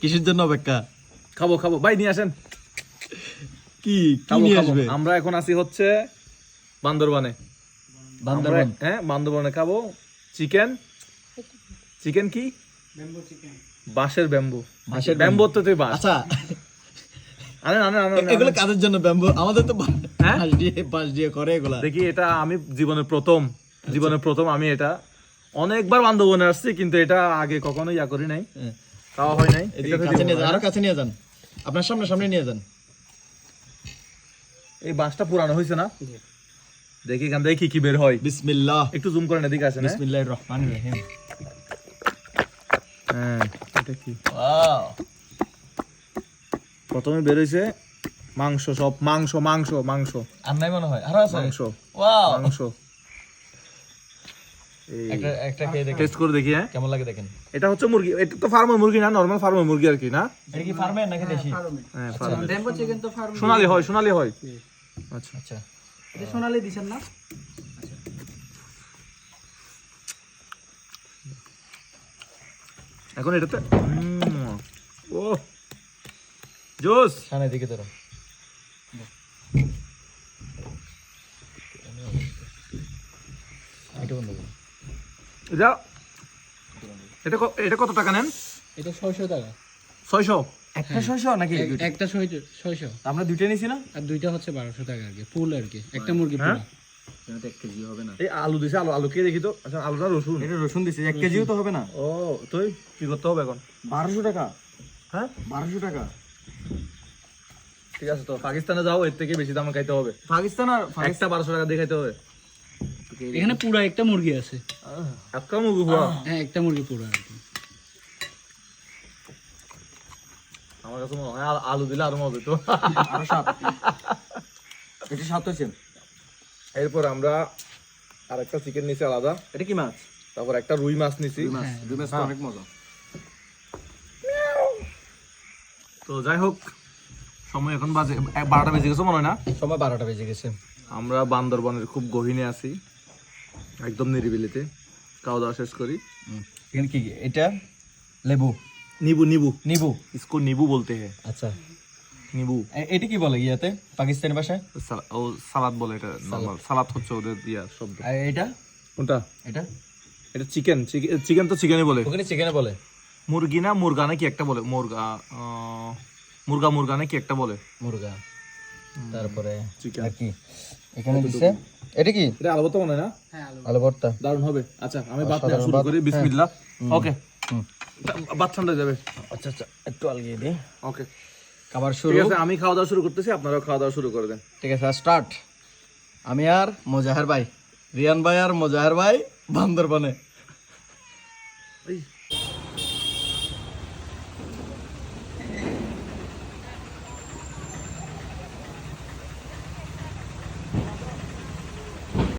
কিসের জন্য অপেক্ষা? খাব খাব। ভাই নিয়ে আসেন। কি কি খাব, নিয়ে খাব। আসবে? আমরা এখন আছি হচ্ছে বান্দরবানে। বান্দরবান। আমরা- হ্যাঁ বান্দরবানে খাব চিকেন। চিকেন কি? বাঁশের ব্যাম্বু। বাঁশের ব্যাম্বু তো তুই বাঁশ। আচ্ছা। আনেন আনেন আনেন, আনেন। এগুলো কাদের জন্য ব্যাম্বু? আমাদের তো বা- হ্যাঁ? বাঁশ দিয়ে বাঁশ দিয়ে করে এগুলা। দেখি এটা আমি জীবনের প্রথম জীবনের প্রথম আমি এটা অনেকবার বান্ধবনে আসছি কিন্তু এটা আগে কখনো ইয়া করি নাই। হ্যাঁ। খাওয়া হয় নাই? কাছে নিয়ে যান আরও কাছে নিয়ে যান। আপনার সামনে সামনে নিয়ে যান। এই বাঁশটা পুরানো হয়েছে না? দেখি এখান থেকে কি কি বের হয়। বিসমিল্লাহ। একটু জুম করেন এদিকে আসেন হ্যাঁ? বিসমিল্লাহির রহমানির রহিম। হ্যাঁ এটা কি? ওয়াও। প্রথমে বের হয়েছে মাংস সব মাংস মাংস মাংস। আর নাই মনে হয় আরও আছে? মাংস। ওয়াও। মাংস। একটা একটা খেয়ে দেখেন। টেস্ট করে দেখি হ্যাঁ? কেমন লাগে দেখেন? এটা হচ্ছে মুরগি এটা তো ফার্মের মুরগি না নর্মাল ফার্মের মুরগি আর কি না? এটা কি ফার্মে নাকি দেশি? হ্যাঁ ফার্মের ব্যাম্বো চিকেন তো ফার্ম সোনালি হয় সোনালি হয়। আচ্ছা। আচ্ছা। এটা সোনালি দিছেন না? এখন এটাতে ও। জোস। সামনে দিকে ধরো। এটা বন্ধ করো। এটা এটা এটা কত টাকা নেন? এটা ছয়শো টাকা। ছয়শো? একটা ছয়শো নাকি? একটা ছয়শো ছয়শো। আমরা দুইটা নিছি না আর দুইটা হচ্ছে বারোশো টাকা আর কি ফুল আর কি। একটা মুরগি হ্যাঁ? পুরো এক কেজি হবে না। এই আলু দিছে আলু আলু কে দেখি তো। আচ্ছা আলুটা রসুন। এটা রসুন দিছি এক কেজিও তো হবে না। ও তুই? কি করতে হবে এখন? বারোশো টাকা। হ্যাঁ? বারোশো টাকা। ঠিক আছে তো পাকিস্তানে যাও এর থেকে বেশি দাম খাইতে হবে। পাকিস্তান আর একটা বারোশো টাকা দিয়ে খাইতে হবে। এখানে পুরো একটা মুরগি আছে। একটা মুরগি হুয়া হ্যাঁ একটা মুরগি পুরো আর কি। আমার কাছে মনে হয় আলু দিলে আরও মজা তো আরও সাত এটা সাত হয়েছে? এরপর আমরা আর একটা চিকেন নিছি আলাদা। এটা কি মাছ? তারপর একটা রুই মাছ নিছি। দুই মাছ। তো অনেক মজা। তো যাই হোক সময় এখন বাজে বারোটা বেজে গেছে মনে হয় না? সময় বারোটা বেজে গেছে। আমরা বান্দরবনের খুব গহীনে আছি। একদম নিরিবিলিতে। খাওয়া দাওয়া শেষ করি। এখানে কি এটা লেবু। নিবু নিবু। নিবু? ইসকো নিবু বলতে হ্যাঁ। আচ্ছা। নিবু। এটা কি বলে ইয়াতে? পাকিস্তানি ভাষায়? ও সালাদ বলে এটা নরমাল সালাদ হচ্ছে ওদের ইয়া শব্দ। আর এটা? কোনটা? এটা? এটা চিকেন। চিকেন তো চিকেনই বলে। ওখানে চিকেনে বলে। মুরগি না মুরগা নাকি একটা বলে? মুরগা মুরগা মুরগা নাকি একটা বলে? মুরগা। তারপরে চিকেন। কি? এখানে দিছে এটা কি? এটা আলু মনে না? হ্যাঁ আলু ভর্তা দারুণ হবে। আচ্ছা আমি ভাত নেওয়া শুরু করি। বিসমিল্লাহ। ওকে হুম। ভাত ঠান্ডা যাবে। আচ্ছা আচ্ছা একটু আলগিয়ে দিই। ওকে খাবার ঠিক শুরু আছে আমি খাওয়া দাওয়া শুরু করতেছি আপনারাও খাওয়া দাওয়া শুরু করে দেন। ঠিক আছে স্টার্ট আমি আর মোজাহের ভাই রিয়ান ভাই আর মোজাহের ভাই বান্দরবনে। এই